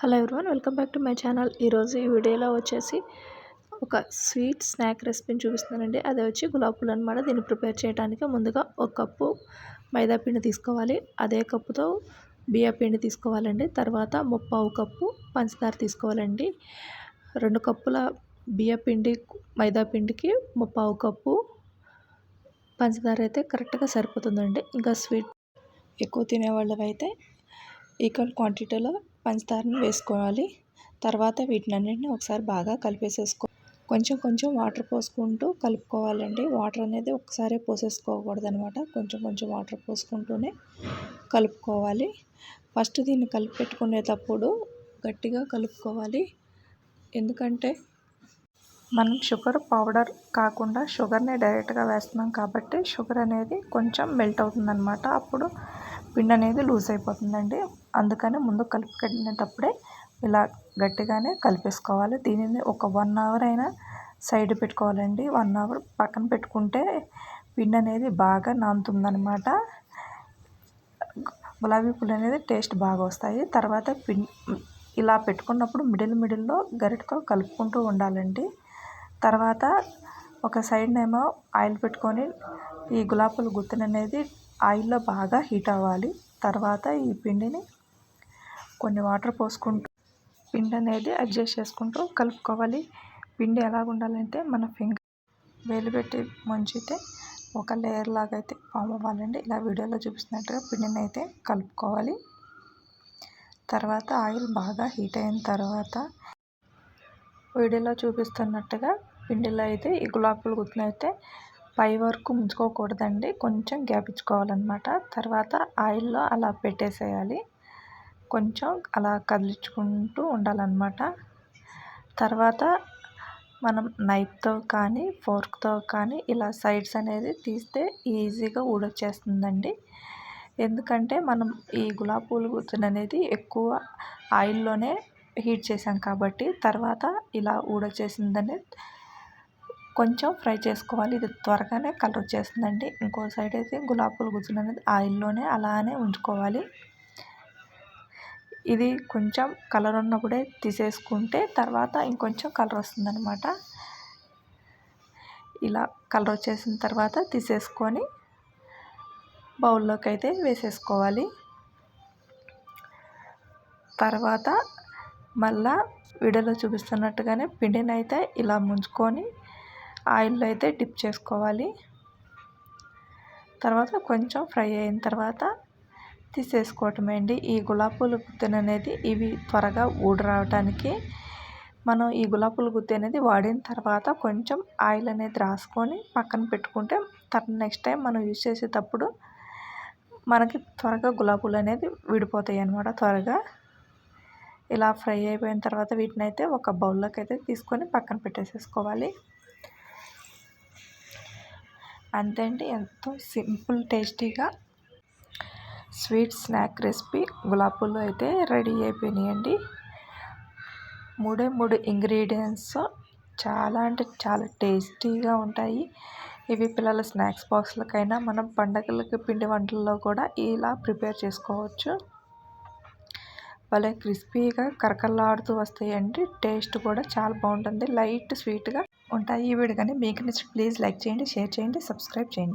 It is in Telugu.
Hello everyone welcome back to my channel. ఈరోజు ఈ వీడియోలో వచ్చేసి ఒక స్వీట్ స్నాక్ రెసిపీని చూపిస్తున్నానండి. అది వచ్చి గులాబ్ అనమాట దీన్ని ప్రిపేర్ చేయడానికి ముందుగా ఒక కప్పు మైదా పిండి తీసుకోవాలి. అదే కప్పుతో బియ్య పిండి తీసుకోవాలండి. తర్వాత ముప్పావు కప్పు పంచదార తీసుకోవాలండి. రెండు కప్పుల బియ్య పిండి మైదా పిండికి ముప్పావు కప్పు పంచదార అయితే కరెక్ట్గా సరిపోతుందండి. ఇంకా స్వీట్ ఎక్కువ తినేవాళ్ళవైతే అయితే ఈక్వల్ క్వాంటిటీలో పంచదారను వేసుకోవాలి. తర్వాత వీటినన్నింటినీ ఒకసారి బాగా కలిపేసేసుకో కొంచెం కొంచెం వాటర్ పోసుకుంటూ కలుపుకోవాలండి. వాటర్ అనేది ఒకసారి పోసేసుకోకూడదు అనమాట కొంచెం కొంచెం వాటర్ పోసుకుంటూనే కలుపుకోవాలి. ఫస్ట్ దీన్ని కలిపి పెట్టుకునేటప్పుడు గట్టిగా కలుపుకోవాలి. ఎందుకంటే మనం షుగర్ పౌడర్ కాకుండా షుగర్ని డైరెక్ట్గా వేస్తున్నాం కాబట్టి షుగర్ అనేది కొంచెం మెల్ట్ అవుతుందన్నమాట అప్పుడు పిండి అనేది లూజ్ అయిపోతుందండి. అందుకని ముందు కలుపుకునేటప్పుడే ఇలా గట్టిగానే కలిపేసుకోవాలి. దీనిని ఒక వన్ అవర్ అయినా సైడ్ పెట్టుకోవాలండి. వన్ అవర్ పక్కన పెట్టుకుంటే పిండి అనేది బాగా నానుతుందనమాట గులాబీ పూలు అనేది టేస్ట్ బాగా వస్తాయి. తర్వాత పిండి ఇలా పెట్టుకున్నప్పుడు మిడిల్ మిడిల్లో గరిటతో కలుపుకుంటూ ఉండాలండి. తర్వాత ఒక సైడ్నేమో ఆయిల్ పెట్టుకొని ఈ గులాబీల గుత్తిని అనేది ఆయిల్లో బాగా హీట్ అవ్వాలి. తర్వాత ఈ పిండిని కొన్ని వాటర్ పోసుకుంటూ పిండి అనేది అడ్జస్ట్ చేసుకుంటూ కలుపుకోవాలి. పిండి ఎలా ఉండాలంటే మన ఫింగర్ వేలు పెట్టి ముంచితే ఒక లేయర్ లాగా అయితే ఫామ్ అవ్వాలండి. ఇలా వీడియోలో చూపిస్తున్నట్టుగా పిండిని అయితే కలుపుకోవాలి. తర్వాత ఆయిల్ బాగా హీట్ అయిన తర్వాత వీడియోలో చూపిస్తున్నట్టుగా పిండిలో అయితే ఈ గులాబీలు గుత్తులు పై వరకు ముంచుకోకూడదండి. కొంచెం గ్యాప్ ఇచ్చుకోవాలన్నమాట. తర్వాత ఆయిల్లో అలా పెట్టేసేయాలి. కొంచెం అలా కదిలించుకుంటూ ఉండాలన్నమాట. తర్వాత మనం నైఫ్తో కానీ ఫోర్క్తో కానీ ఇలా సైడ్స్ అనేది తీస్తే ఈజీగా ఊడొచ్చేస్తుందండి. ఎందుకంటే మనం ఈ గులాబీ పూలు గుత్తులు అనేది ఎక్కువ ఆయిల్లోనే హీట్ చేసాం కాబట్టి తర్వాత ఇలా ఊడొచ్చేసిందని కొంచెం ఫ్రై చేసుకోవాలి. ఇది త్వరగానే కలర్ వచ్చేస్తుందండి. ఇంకో సైడ్ అయితే గులాబీ పూలు గుజ్జులు అనేది ఆయిల్లోనే అలానే ఉంచుకోవాలి. ఇది కొంచెం కలర్ ఉన్నప్పుడే తీసేసుకుంటే తర్వాత ఇంకొంచెం కలర్ వస్తుందన్నమాట. ఇలా కలర్ వచ్చేసిన తర్వాత తీసేసుకొని బౌల్లోకి అయితే వేసేసుకోవాలి. తర్వాత మళ్ళా వీడియోలో చూపిస్తున్నట్టుగానే పిండిని అయితే ఇలా ముంచుకొని ఆయిల్లో అయితే డిప్ చేసుకోవాలి. తర్వాత కొంచెం ఫ్రై అయిన తర్వాత తీసేసుకోవటమే అండి. ఈ గులాబీ గుత్తి అనేది ఇవి త్వరగా ఊడి రావడానికి మనం ఈ గులాబీ గుత్తి అనేది వాడిన తర్వాత కొంచెం ఆయిల్ అనేది రాసుకొని పక్కన పెట్టుకుంటే తర్వాత నెక్స్ట్ టైం మనం యూజ్ చేసేటప్పుడు మనకి త్వరగా గులాబీలు అనేది విడిపోతాయి అన్నమాట త్వరగా. ఇలా ఫ్రై అయిపోయిన తర్వాత వీటిని అయితే ఒక బౌల్లోకి అయితే తీసుకొని పక్కన పెట్టేసేసుకోవాలి. అంతే అండి. ఎంతో సింపుల్ టేస్టీగా స్వీట్ స్నాక్ రెసిపీ గులాబీలు అయితే రెడీ అయిపోయినాయండి. మూడే మూడు ఇంగ్రీడియంట్స్ చాలా అంటే చాలా టేస్టీగా ఉంటాయి. ఇవి పిల్లల స్నాక్స్ బాక్స్లకైనా మనం పండగలకి పిండి వంటల్లో కూడా ఇలా ప్రిపేర్ చేసుకోవచ్చు. భలే క్రిస్పీగా కరకరలాడుతూ వస్తాయండి. టేస్ట్ కూడా చాలా బాగుంటుంది. లైట్ స్వీట్గా ఉంటాయి. ఈ వీడియో కానీ మీకు నచ్చి ప్లీజ్ లైక్ చేయండి షేర్ చేయండి సబ్స్క్రైబ్ చేయండి.